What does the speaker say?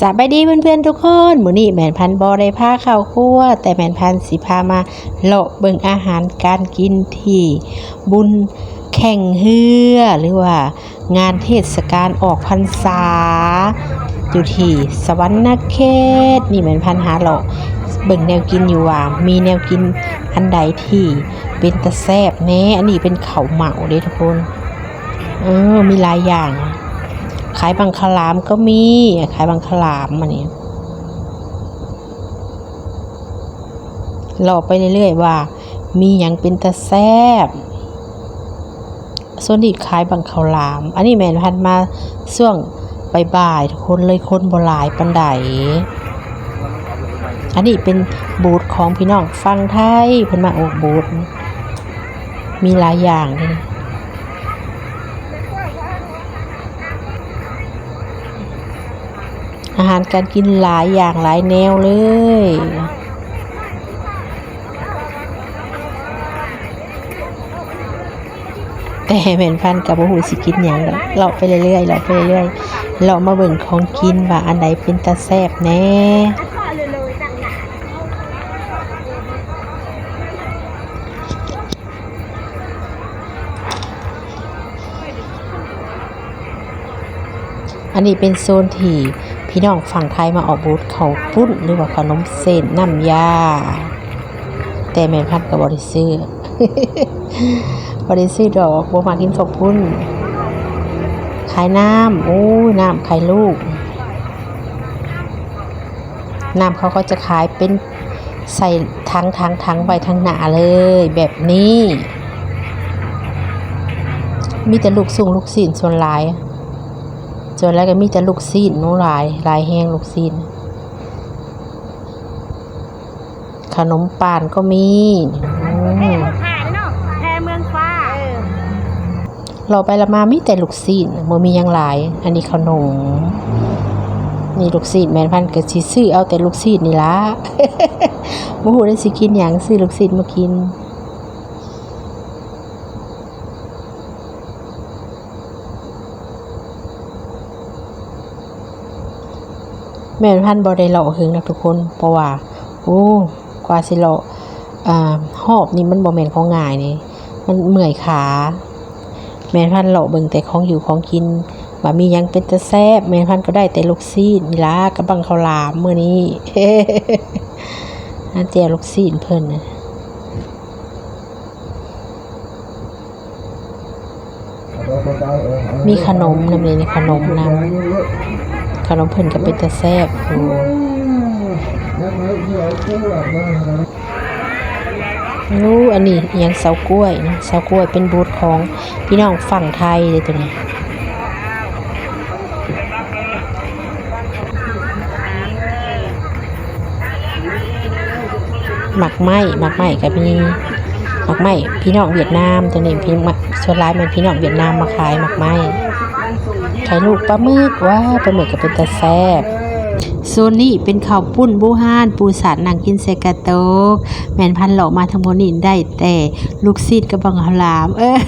สบายดีเพื่อนๆทุกคนมื้อนี้แม่นพันบอได้พาเข้าครัวแต่แม่นพันสิพามาเลาะเบิ่งอาหารการกินที่บุญแข่งเฮือหรือว่างานเทศกาลออกพรรษา อยู่ที่สวรรณเขตนี่แม่นพันหาเลาะเบิ่งแนวกินอยู่ว่ามีแนวกินอันใดที่เป็นตะแซบแน่อันนี้เป็นเขาเหมาเด้ทุกคนเออมีหลายอย่าง ขายบังคลามก็มี ขายบังคลามอันนี้รอไปเรื่อยๆว่า มีอย่างเป็นตะแซบส่วนนี้ขายบังคลาม อันนี้แมนพันมาช่วงบ่ายๆทุกคนเลยคนบหลายปันไดอันนี้เป็นบูธของพี่น้องฟังไทยเพิ่นมาออกบูธมีหลายอย่างเลย อา หารการกินหลายอย่างหลายแนวเลย แต่แม่นพันกับผู้สิกินหยังเลาไปเรื่อยๆเลาไปเรื่อยๆเลามาเบิ่งของกินว่าอันใดเป็นตาแซบแน่อันนี้เป็นโซนที่ พี่น้องฝั่งไทยมาออกบูธเขาปุ้นหรือว่าขนมเส้นน้ำยา แต่แม่นพันก็บ่ได้ซื้อบ่ได้ซื้อดอกบ่มากินข้าวปุ้น ขายน้ำโอ้น้ำขายลูก น้ำเขาก็จะขายเป็นใส่ทั้งทั้งทั้งไว้ทั้งหนาเลย แบบนี้ มีแต่ลูกสูงลูกศิลส่วนหลาย ส่วนแล้วก็มีแต่ลูกซีนนู้หลายหลายแห้งลูกซีนขนมป่านก็มีอืมผ่านเนาะแพเมืองฟ้าเราไปละมามีแต่ลูกซีนบ่มีหยังหลาย อันนี้ขนม นี่ลูกซีนแม่นพันธุ์ก็สิซื้อเอาแต่ลูกซีนนี่ล่ะบ่ฮู้ได้สิกินหยังซื้อลูกซีนมากิน แม่นพันธ์บ่ได้เลาะหึงนะทุกคน เพราะว่า โอ้กว่าสิเลาะอ่าหอบนี่มันบ่แม่นของง่ายนี่ มันเมื่อยขา แม่นพันธุ์เลาะเบิ่งแต่ของอยู่ของกินว่ามียังเป็นตะแซ่บแม่นพันธ์ก็ได้แต่ลูกซีนนี่ละกับบังข้าวหลามเมื้อนี้อันเจียลูกซีนเพิ่นนะมีขนมนำเลยในขนมนำ ขนมเพิ่นก็เป็นตะแซ่บอยู่รู้อันนี้ยังเสากล้วยนะเสากล้วยเป็นบูธของพี่น้องฝั่งไทยเลยตัวนี้หมักไหม้หมักไหม้ก็มีหมักไหม้พี่น้องเวียดนามตัวนี้พี่มักส่วนร้ายมันพี่น้องเวียดนามมาขายหมักไหม้ ขายลูกปลาหมึกว่าปลาหมึกก็เป็นตาแซ่บโซนนี้เป็นข้าวปุ้นบูฮานปูสารนางกินเซกาโตก แมนพันหลอกมาทั้งหมดนี้ได้แต่ลูกซีดกับบังหลาม เออ